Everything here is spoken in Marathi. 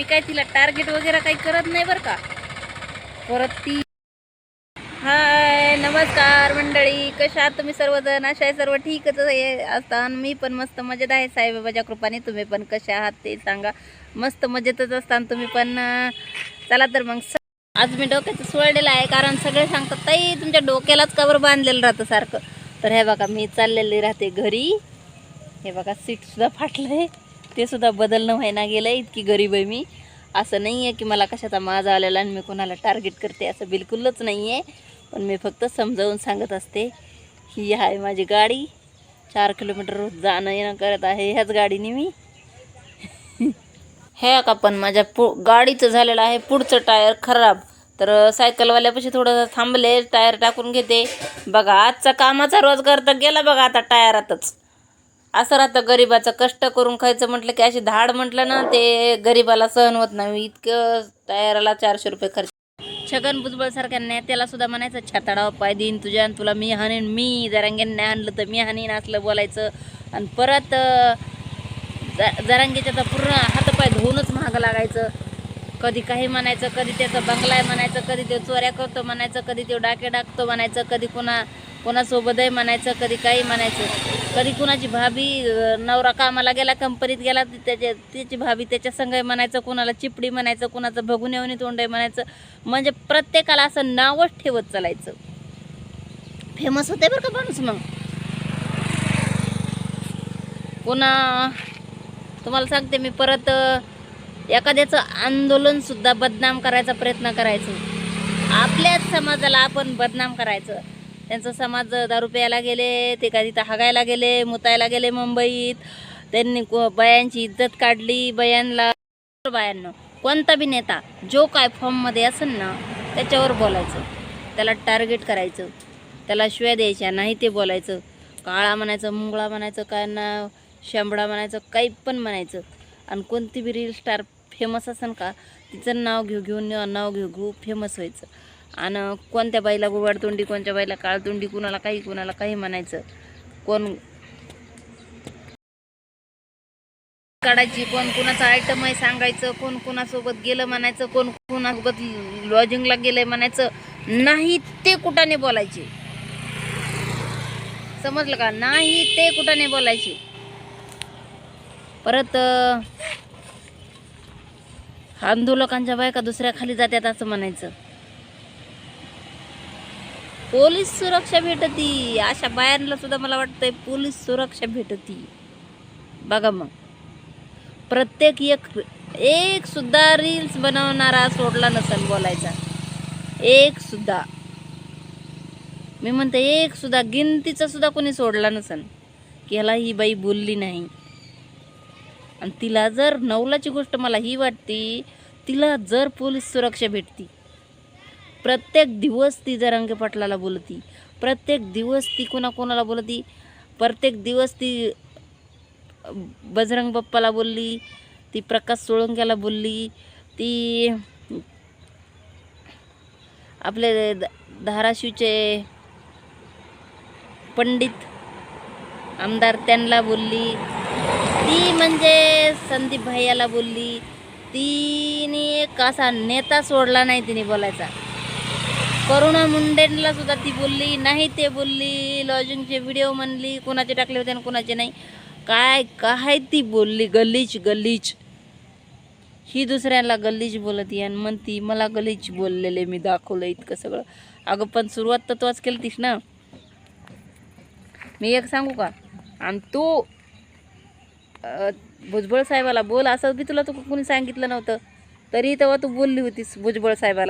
मी काय तिला टार्गेट वगैरे काही करत नाही बरं का. परत ती हाय नमस्कार मंडळी. कशा आहात तुम्ही सर्वजण? अशा आहे सर्व ठीकच आहे. असता आणि मी पण मस्त मजेत आहे. साईबाबाच्या कृपाने तुम्ही पण कशा आहात ते सांगा. मस्त मजेतच असताना तुम्ही पण चला तर मग स- आज मी डोक्याचं सोडलेलं आहे. कारण सगळे सांगतात ताई तुमच्या डोक्यालाच कवर बांधलेलं राहतं सारखं. तर हे बघा मी चाललेली राहते घरी. हे बघा सीटसुद्धा फाटलं आहे ते सुद्धा बदलणं व्हायना गेलं इतकी गरीब आहे मी. असं नाही आहे की मला कशाचा माझा आलेला आणि मी कोणाला टार्गेट करते असं बिलकुलच नाही आहे पण मी फक्त समजावून सांगत असते ही आहे माझी गाडी. चार किलोमीटर रोज जाणं येणं करत आहे ह्याच गाडीने मी. हे का पण माझ्या पु गाडीचं झालेलं आहे पुढचं टायर खराब. तर सायकलवाल्यापाशी थोडंसं थांबले टायर टाकून घेते. बघा आजचा कामाचा रोजगार तर गेला बघा आता टायरातच. असं राहतं गरिबाचं कष्ट करून खायचं म्हटलं की अशी धाड म्हटलं ना ते गरिबाला सहन होत नाही. इतकं तयाराला चारशे रुपये खर्च. छगन भुजबळ सारख्या नेत्याला सुद्धा म्हणायचं छाताडाव पाय देईन तुझ्या आणि तुला मी हाणीन. मी जरांग्यांनी आणलं तर मी हाणीन असलं बोलायचं. आणि परत जरांगेच्या ज- तर पूर्ण हातपाय धुवूनच महाग लागायचं. कधी काही म्हणायचं कधी त्याचा बंगला आहे म्हणायचं कधी ते चोऱ्या करतो म्हणायचं कधी ते डाके डाकतो म्हणायचं कधी कोणा कोणासोबतही म्हणायचं कधी काही म्हणायचं. कधी कुणाची भाभी नवरा कामाला गेला कंपनीत गेला त्याच्या त्याची भाभी त्याच्या संग म्हणायचं कुणाला चिपडी म्हणायचं कुणाचं बघून येऊन तोंड म्हणायचं. म्हणजे प्रत्येकाला असं नावच ठेवत चालायचं. फेमस होते बरं का माणूस मग? पुन्हा तुम्हाला सांगते मी परत एखाद्याचं आंदोलनसुद्धा बदनाम करायचा प्रयत्न करायचो. आपल्याच समाजाला आपण बदनाम करायचं. त्यांचा समाज दारू प्यायला गेले ते कधी तिथं हागायला गेले मुतायला गेले मुंबईत. त्यांनी बयांची इज्जत काढली बयांना बायांना कोणता बी नेता जो काय फॉर्ममध्ये असेल ना त्याच्यावर बोलायचं. त्याला टार्गेट करायचं. त्याला शिव्या द्यायच्या नाही ते बोलायचं. काळा म्हणायचं मुंगळा म्हणायचं काय ना शेंबडा म्हणायचं काही पण म्हणायचं. आणि कोणती बी रील स्टार फेमस असेल का तिचं नाव घेऊ घेऊन नाव घेऊ घेऊ फेमस व्हायचं. आणि कोणत्या बाईला गुबाडतोंडी कोणत्या बाईला काळतोंडी कुणाला काही कुणाला काही म्हणायचं. कोण काढायची कोण कुणाचं आयटम आहे सांगायचं कोण कुणासोबत गेलं म्हणायचं कोण कुणासोबत लॉजिंगला गेलंय म्हणायचं नाही ते कुठाने बोलायचे. समजलं का? नाही ते कुठाने बोलायचे. परत अं, आंदोलकांच्या बायका दुसऱ्या खाली जात्यात असं म्हणायचं. पोलीस सुरक्षा भेटती. अशा बायांना सुद्धा मला वाटतंय पोलीस सुरक्षा भेटती. बघा मग. प्रत्येक एक एक सुद्धा रील्स बनवणारा सोडला नसेल बोलायचा. एक सुद्धा. मी म्हणते एक सुद्धा गिनतीचा सुद्धा कोणी सोडला नसेल की ह्याला ही बाई बोलली नाही. आणि तिला जर नवलाची गोष्ट मला ही वाटती तिला जर पोलीस सुरक्षा भेटती. प्रत्येक दिवस ती जरांगे पाटलाला बोलती प्रत्येक दिवस ती कोणाकोणाला बोलती प्रत्येक दिवस ती बजरंग बाप्पाला बोलली ती प्रकाश सोळंक्याला बोलली ती आपले धाराशिवचे पंडित आमदार त्यांना बोलली ती म्हणजे संदीप भैयाला बोलली तिने एक असा नेता सोडला नाही तिने बोलायचा. करुणा मुंडेंना सुद्धा ती बोलली नाही ते बोलली लॉजिंगचे व्हिडिओ म्हणली कुणाचे टाकले होते आणि कुणाचे नाही. काय काय ती बोलली गल्लीच गल्लीच. ही दुसऱ्याला गल्लीच बोलत आणि म्हणती मला गल्लीच बोललेले मी दाखवलं इतकं सगळं. अगं पण सुरुवात तर तोच केलतीस ना. मी एक सांगू का? आणि तू भुजबळ साहेबाला बोल असं बी तुला तू कोणी सांगितलं नव्हतं. तरी तेव्हा तू बोलली होतीस भुजबळ साहेबाला.